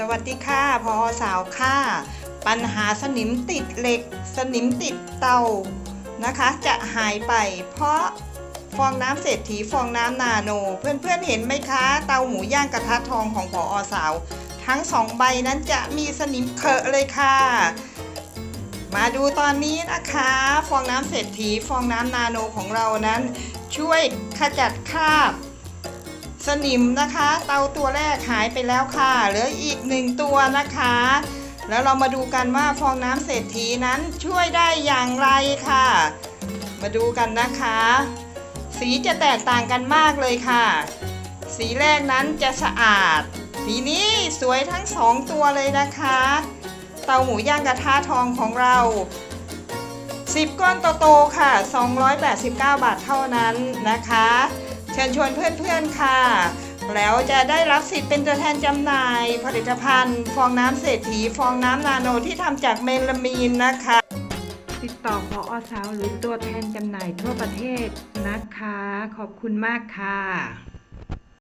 สวัสดีค่ะพอสาวค่ะ ปัญหาสนิมติดเหล็ก สนิมติดเตานะคะ จะหายไป เพราะฟองน้ำเศรษฐีฟองน้ำนาโน เพื่อนๆเห็นไหมคะ เตาหมูย่างกระทะทองของพอสาว ทั้งสองใบนั้นจะมีสนิมเขอะเลยค่ะ มาดูตอนนี้นะคะ ฟองน้ำเศรษฐีฟองน้ำนาโนของเรานั้น ช่วยขจัดคราบ สนิมนะคะ เตาตัวแรกหายไปแล้วค่ะ เหลืออีกหนึ่งตัวนะคะ แล้วเรามาดูกันว่าฟองน้ำเศรษฐีนั้นช่วยได้อย่างไรค่ะ มาดูกันนะคะ สีจะแตกต่างกันมากเลยค่ะ สีแรกนั้นจะสะอาด สีนี้สวยทั้งสองตัวเลยนะคะ เตาหมูย่างกระทะทองของเรา10 ก้อนโตๆค่ะ 289 บาทเท่านั้นนะคะ เชิญชวนเพื่อนๆค่ะ แล้วจะได้รับสิทธิ์เป็นตัวแทนจำหน่าย ผลิตภัณฑ์ ฟองน้ำเศรษฐี ฟองน้ำนาโนที่ทำจากเมลามีนนะคะ ติดต่อพออสาวหรือตัวแทนจำหน่ายทั่วประเทศนะคะ ขอบคุณมากค่ะ